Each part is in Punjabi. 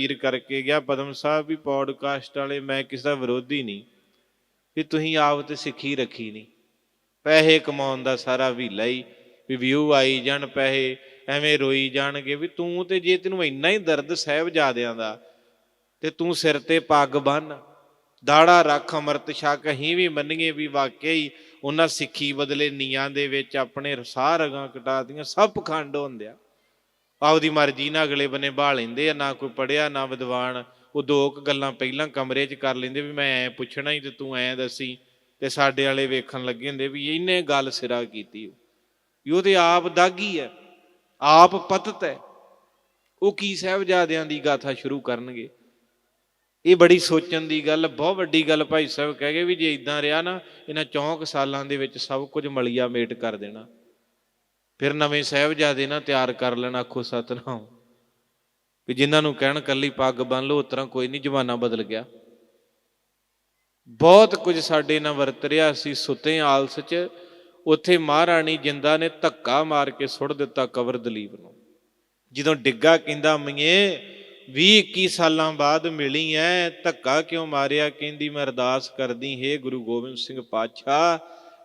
ਵੀਰ ਕਰਕੇ ਗਿਆ, ਪਦਮ ਸਾਹਿਬ ਵੀ ਪੌਡਕਾਸਟ ਵਾਲੇ, ਮੈਂ ਕਿਸੇ ਦਾ ਵਿਰੋਧੀ ਨਹੀਂ, ਵੀ ਤੁਸੀਂ ਆਪ ਤੇ ਸਿੱਖੀ ਰੱਖੀ ਨਹੀਂ। ਪੈਸੇ ਕਮਾਉਣ ਦਾ ਸਾਰਾ ਵੀਲਾ ਹੀ, ਵੀ ਵਿਊ ਆਈ ਜਾਣ ਪੈਸੇ, ਐਵੇਂ ਰੋਈ ਜਾਣਗੇ, ਵੀ ਤੂੰ ਤੇ ਜੇ ਤੈਨੂੰ ਇੰਨਾ ਹੀ ਦਰਦ ਸਹਿਬਜ਼ਾਦਿਆਂ ਦਾ, ਤੇ ਤੂੰ ਸਿਰ ਤੇ ਪੱਗ ਬੰਨ, ਦਾੜਾ ਰੱਖ, ਅੰਮ੍ਰਿਤ ਛਕ ਅਸੀਂ ਵੀ ਮੰਨੀਏ ਵੀ ਵਾਕਿਆ ਹੀ ਉਹਨਾਂ ਸਿੱਖੀ ਬਦਲੇ ਨੀਆਂ ਦੇ ਵਿੱਚ ਆਪਣੇ ਸਾਹ ਰਗਾਂ ਕਟਾਤੀਆਂ ਸਭ ਪਖੰਡ ਹੁੰਦਿਆ ਆਪਦੀ ਮਰਜ਼ੀ ਨਾਲ ਅਗਲੇ ਬੰਨੇ ਬਾਹ ਲੈਂਦੇ ਆ, ਨਾ ਕੋਈ ਪੜਿਆ ਨਾ ਵਿਦਵਾਨ। ਉਹ ਦੋ ਕੁ ਗੱਲਾਂ ਪਹਿਲਾਂ ਕਮਰੇ 'ਚ ਕਰ ਲੈਂਦੇ ਵੀ ਮੈਂ ਐ ਪੁੱਛਣਾ ਹੀ ਤੇ ਤੂੰ ਐ ਦੱਸੀ। ਤੇ ਸਾਡੇ ਵਾਲੇ ਵੇਖਣ ਲੱਗੇ ਹੁੰਦੇ ਵੀ ਇਹਨੇ ਗੱਲ ਸਿਰਾ ਕੀਤੀ ਵੀ ਉਹ ਤੇ ਆਪ ਦਾਗੀ ਹੈ ਆਪ ਪਤਤ ਹੈ ਉਹ ਕੀ ਸਾਹਿਬਜ਼ਾਦਿਆਂ ਦੀ ਗਾਥਾ ਸ਼ੁਰੂ ਕਰਨਗੇ? ਇਹ ਬੜੀ ਸੋਚਣ ਦੀ ਗੱਲ, ਬਹੁਤ ਵੱਡੀ ਗੱਲ ਭਾਈ ਸਾਹਿਬ ਕਹਿ ਗਏ ਵੀ ਜੇ ਇਦਾਂ ਰਿਹਾ ਨਾ, ਇਹਨਾਂ ਚੌਂਕ ਸਾਲਾਂ ਦੇ ਵਿੱਚ ਸਭ ਕੁਝ ਮਲੀਆ ਮੇਟ ਕਰ ਦੇਣਾ। ਫਿਰ ਨਵੇਂ ਸਾਹਿਬਜ਼ਾਦੇ ਨਾ ਤਿਆਰ ਕਰ ਲੈਣ, ਆਖੋ ਸਤਨਾਮ। ਵੀ ਜਿਨ੍ਹਾਂ ਨੂੰ ਕਹਿਣ ਕੱਲੀ ਪੱਗ ਬੰਨ ਲਓ ਉਤਰਾ ਕੋਈ ਨਹੀਂ, ਜਮਾਨਾ ਬਦਲ ਗਿਆ। ਬਹੁਤ ਕੁਝ ਸਾਡੇ ਨਾਲ ਵਰਤ ਰਿਹਾ ਸੀ ਸੁੱਤੇ ਆਲਸ 'ਚ। ਉੱਥੇ ਮਹਾਰਾਣੀ ਜਿੰਦਾ ਨੇ ਧੱਕਾ ਮਾਰ ਕੇ ਸੁੱਟ ਦਿੱਤਾ ਕਬਰ ਦਲੀਪ ਨੂੰ। ਜਦੋਂ ਡਿੱਗਾ ਕਹਿੰਦਾ, ਮੀਏ 20 21 ਸਾਲਾਂ ਬਾਅਦ ਮਿਲੀ ਐ, ਧੱਕਾ ਕਿਉਂ ਮਾਰਿਆ? ਕਹਿੰਦੀ, ਮੈਂ ਅਰਦਾਸ ਕਰਦੀ, ਹੇ ਗੁਰੂ ਗੋਬਿੰਦ ਸਿੰਘ ਪਾਤਸ਼ਾਹ,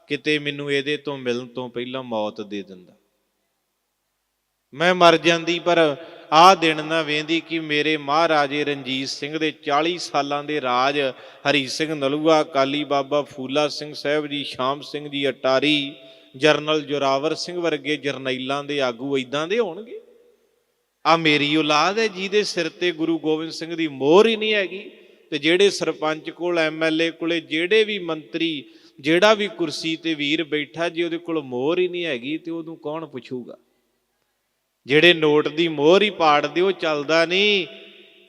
ਕਿਤੇ ਮੈਨੂੰ ਇਹਦੇ ਤੋਂ ਮਿਲਣ ਤੋਂ ਪਹਿਲਾਂ ਮੌਤ ਦੇ ਦਿੰਦਾ। ਮੈਂ ਮਰ ਜਾਂਦੀ, ਪਰ ਆਹ ਦਿਨ ਨਾ ਵੇਂਦੀ ਕਿ ਮੇਰੇ ਮਹਾਰਾਜੇ ਰਣਜੀਤ ਸਿੰਘ ਦੇ 40 ਸਾਲਾਂ ਦੇ ਰਾਜ ਹਰੀ ਸਿੰਘ ਨਲੂਆ ਕਾਲੀ ਬਾਬਾ ਫੂਲਾ ਸਿੰਘ ਸਾਹਿਬ ਜੀ, ਸ਼ਾਮ ਸਿੰਘ ਜੀ, ਅਟਾਰੀ, ਜਰਨਲ ਜੋਰਾਵਰ ਸਿੰਘ ਵਰਗੇ ਜਰਨੈਲਾਂ ਦੇ ਆਗੂ ਇਦਾਂ ਦੇ ਹੋਣਗੇ? ਆ ਮੇਰੀ ਔਲਾਦ ਹੈ ਜਿਹਦੇ ਸਿਰ ਤੇ ਗੁਰੂ ਗੋਬਿੰਦ ਸਿੰਘ ਦੀ ਮੋਹਰ ਹੀ ਨਹੀਂ ਹੈਗੀ ਤੇ ਜਿਹੜੇ ਸਰਪੰਚ ਕੋਲ ਐਮਐਲਏ ਕੋਲੇ, ਜਿਹੜੇ ਵੀ ਮੰਤਰੀ, ਜਿਹੜਾ ਵੀ ਕੁਰਸੀ ਤੇ ਵੀਰ ਬੈਠਾ ਜੇ ਉਹਦੇ ਕੋਲ ਮੋਹਰ ਹੀ ਨਹੀਂ ਹੈਗੀ ਤੇ ਉਹਨੂੰ ਕੌਣ ਪੁੱਛੂਗਾ? ਜਿਹੜੇ ਨੋਟ ਦੀ ਮੋਹਰ ਹੀ ਪਾੜਦੇ ਉਹ ਚੱਲਦਾ ਨਹੀਂ।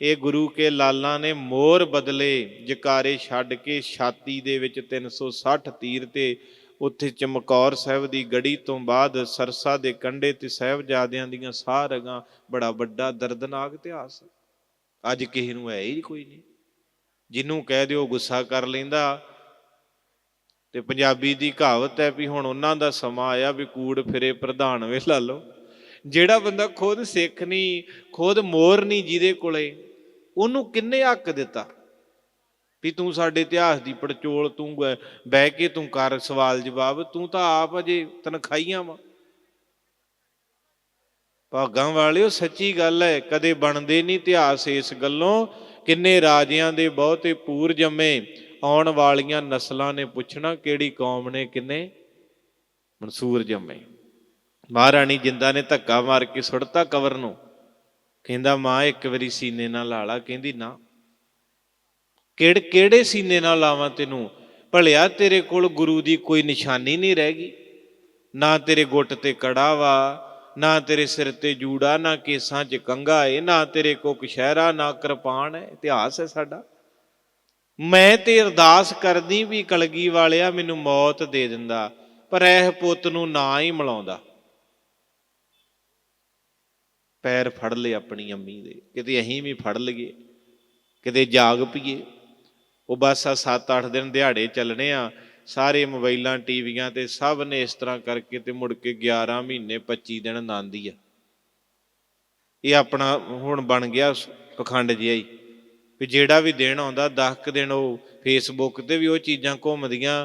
ਇਹ ਗੁਰੂ ਕੇ ਲਾਲਾਂ ਨੇ ਮੋਹਰ ਬਦਲੇ, ਜਕਾਰੇ ਛੱਡ ਕੇ ਛਾਤੀ ਦੇ ਵਿੱਚ 360 ਤੀਰ ਤੇ ਉੱਥੇ ਚਮਕੌਰ ਸਾਹਿਬ ਦੀ ਗੜੀ ਤੋਂ ਬਾਅਦ ਸਰਸਾ ਦੇ ਕੰਢੇ ਤੇ ਸਾਹਿਬਜ਼ਾਦਿਆਂ ਦੀਆਂ ਸਾਹ ਰਗਾਂ ਬੜਾ ਵੱਡਾ ਦਰਦਨਾਕ ਇਤਿਹਾਸ ਅੱਜ ਕਿਸੇ ਨੂੰ ਹੈ ਹੀ ਕੋਈ ਨਹੀਂ। ਜਿਹਨੂੰ ਕਹਿ ਦਿਓ ਗੁੱਸਾ ਕਰ ਲੈਂਦਾ। ਤੇ ਪੰਜਾਬੀ ਦੀ ਕਹਾਵਤ ਹੈ ਵੀ ਹੁਣ ਉਹਨਾਂ ਦਾ ਸਮਾਂ ਆਇਆ ਵੀ ਕੂੜ ਫਿਰੇ ਪ੍ਰਧਾਨ ਵੇ ਲਾ ਲਓ। ਜਿਹੜਾ ਬੰਦਾ ਖੁਦ ਸਿੱਖ ਨਹੀਂ ਖੁਦ ਮੋਰ ਨਹੀਂ ਜਿਹਦੇ ਕੋਲੇ, ਉਹਨੂੰ ਕਿੰਨੇ ਹੱਕ ਦਿੱਤਾ? ਵੀ ਤੂੰ ਸਾਡੇ ਇਤਿਹਾਸ ਦੀ ਪੜਚੋਲ, ਤੂੰ ਬਹਿ ਕੇ ਤੂੰ ਕਰ ਸਵਾਲ ਜਵਾਬ, ਤੂੰ ਤਾਂ ਆਪ ਅਜੇ ਤਨਖਾਈਆਂ ਵਾ। ਭਾਗਾਂ ਵਾਲਿਓ, ਸੱਚੀ ਗੱਲ ਹੈ ਕਦੇ ਬਣਦੇ ਨਹੀਂ ਇਤਿਹਾਸ ਇਸ ਗੱਲੋਂ, ਕਿੰਨੇ ਰਾਜਿਆਂ ਦੇ ਬਹੁਤੇ ਪੂਰ ਜੰਮੇ, ਆਉਣ ਵਾਲੀਆਂ ਨਸਲਾਂ ਨੇ ਪੁੱਛਣਾ ਕਿਹੜੀ ਕੌਮ ਨੇ ਕਿੰਨੇ ਮਨਸੂਰ ਜੰਮੇ। ਮਹਾਰਾਣੀ ਜਿੰਦਾ ਨੇ ਧੱਕਾ ਮਾਰ ਕੇ ਸੁੱਟਤਾ ਕਵਰ ਨੂੰ। ਕਹਿੰਦਾ, ਮਾਂ, ਇੱਕ ਵਾਰੀ ਸੀਨੇ ਨਾਲ ਲਾ ਲਾ ਕਹਿੰਦੀ, ਨਾ। ਕਿਹੜੇ ਕਿਹੜੇ ਸੀਨੇ ਨਾਲ ਲਾਵਾਂ ਤੈਨੂੰ? ਭਲਿਆ ਤੇਰੇ ਕੋਲ ਗੁਰੂ ਦੀ ਕੋਈ ਨਿਸ਼ਾਨੀ ਨਹੀਂ ਰਹਿ ਗਈ। ਨਾ ਤੇਰੇ ਗੁੱਟ ਤੇ ਕੜਾ ਵਾ, ਨਾ ਤੇਰੇ ਸਿਰ ਤੇ ਜੂੜਾ, ਨਾ ਕੇਸਾਂ 'ਚ ਕੰਗਾ ਏ, ਨਾ ਤੇਰੇ ਕੋ ਕਸ਼ਹਿਰਾ ਨਾ ਕਿਰਪਾਨ ਹੈ ਇਤਿਹਾਸ ਹੈ ਸਾਡਾ। ਮੈਂ ਤੇ ਅਰਦਾਸ ਕਰਦੀ ਵੀ ਕਲਗੀ ਵਾਲਿਆ ਮੈਨੂੰ ਮੌਤ ਦੇ ਦਿੰਦਾ, ਪਰ ਇਹ ਪੁੱਤ ਨੂੰ ਨਾ ਹੀ ਮਿਲਾਉਂਦਾ। ਪੈਰ ਫੜ ਲਏ ਆਪਣੀ ਅੰਮੀ ਦੇ। ਕਿਤੇ ਅਸੀਂ ਵੀ ਫੜ ਲਈਏ, ਕਿਤੇ ਜਾਗ ਪਈਏ। ਉਹ ਬਸ ਆ 7-8 ਦਿਨ ਦਿਹਾੜੇ ਚੱਲਣੇ ਆ, ਸਾਰੇ ਮੋਬਾਈਲਾਂ, ਟੀਵੀਆਂ ਤੇ ਸਭ ਨੇ ਇਸ ਤਰ੍ਹਾਂ ਕਰਕੇ ਤੇ ਮੁੜ ਕੇ 11 ਮਹੀਨੇ 25 ਦਿਨ ਆਨੰਦੀ ਆ। ਇਹ ਆਪਣਾ ਹੁਣ ਬਣ ਗਿਆ ਪਖੰਡ ਜਿਹਾ ਹੀ। ਵੀ ਜਿਹੜਾ ਵੀ ਦਿਨ ਆਉਂਦਾ 10 ਕੁ ਦਿਨ ਉਹ ਫੇਸਬੁੱਕ ਤੇ ਵੀ ਉਹ ਚੀਜ਼ਾਂ ਘੁੰਮਦੀਆਂ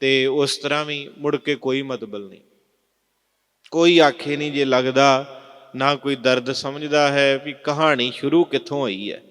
ਤੇ ਉਸ ਤਰ੍ਹਾਂ ਵੀ ਮੁੜ ਕੇ ਕੋਈ ਮਤਬਲ ਨਹੀਂ। ਕੋਈ ਆਖੇ ਨਹੀਂ ਜੇ ਲੱਗਦਾ ਨਾ ਕੋਈ ਦਰਦ ਸਮਝਦਾ ਹੈ ਵੀ ਕਹਾਣੀ ਸ਼ੁਰੂ ਕਿੱਥੋਂ ਹੋਈ ਹੈ।